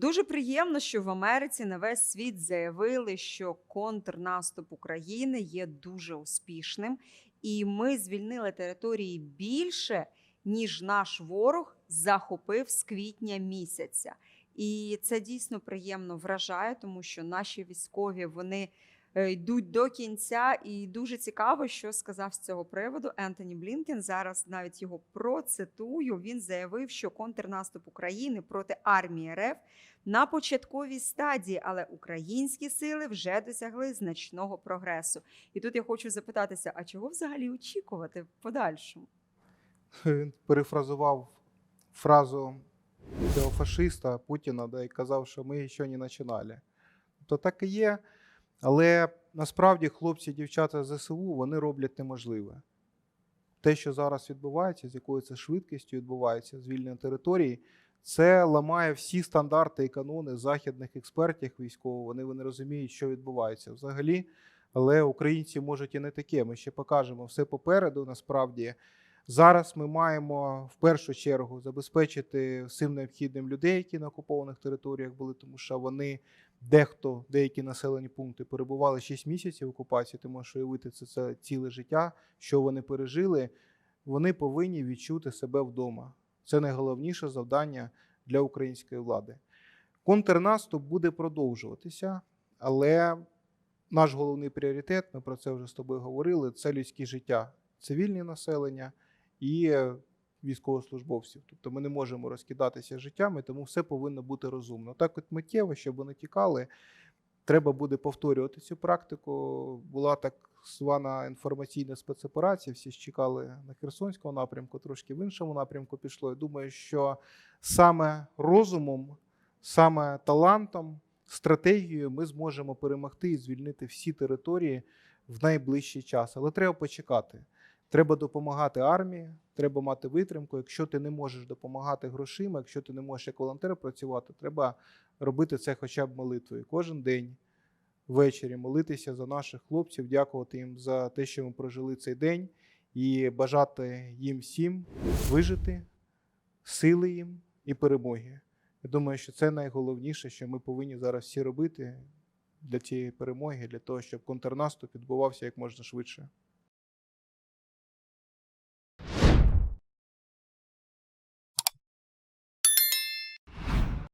Дуже приємно, що в Америці на весь світ заявили, що контрнаступ України є дуже успішним, і ми звільнили території більше, ніж наш ворог захопив з квітня місяця. І це дійсно приємно вражає, тому що наші військові вони йдуть до кінця. І дуже цікаво, що сказав з цього приводу Ентоні Блінкен. Зараз навіть його процитую. Він заявив, що контрнаступ України проти армії РФ на початковій стадії, але українські сили вже досягли значного прогресу. І тут я хочу запитатися: а чого взагалі очікувати в подальшому? Він перефразував фразу цього фашиста Путіна, да, і казав, що ми ще не починали. То так і є. Але насправді хлопці дівчата ЗСУ вони роблять неможливе. Те, що зараз відбувається, з якою це швидкістю відбувається, звільнення території, це ламає всі стандарти і канони західних експертів військових. Вони, вони розуміють, що відбувається взагалі. Але українці можуть і не таке. Ми ще покажемо все попереду. Насправді зараз ми маємо в першу чергу забезпечити всім необхідним людей, які на окупованих територіях були, тому що вони дехто, деякі населені пункти перебували 6 місяців в окупації. Ти можеш уявити це, це ціле життя, що вони пережили. Вони повинні відчути себе вдома. Це найголовніше завдання для української влади. Контрнаступ буде продовжуватися, але наш головний пріоритет, ми про це вже з тобою говорили, це людське життя, цивільне населення і військовослужбовців. Тобто ми не можемо розкидатися життями, тому все повинно бути розумно. Так, от миттєво, щоб вони тікали, треба буде повторювати цю практику. Була так звана інформаційна спецоперація. Всі ж чекали на Херсонському напрямку, трошки в іншому напрямку пішло. Я думаю, що саме розумом, саме талантом, стратегією ми зможемо перемогти і звільнити всі території в найближчий час. Але треба почекати. Треба допомагати армії, треба мати витримку. Якщо ти не можеш допомагати грошима, якщо ти не можеш як волонтер працювати, треба робити це хоча б молитвою. Кожен день ввечері молитися за наших хлопців, дякувати їм за те, що ми прожили цей день, і бажати їм всім вижити, сили їм і перемоги. Я думаю, що це найголовніше, що ми повинні зараз всі робити для цієї перемоги, для того, щоб контрнаступ відбувався як можна швидше.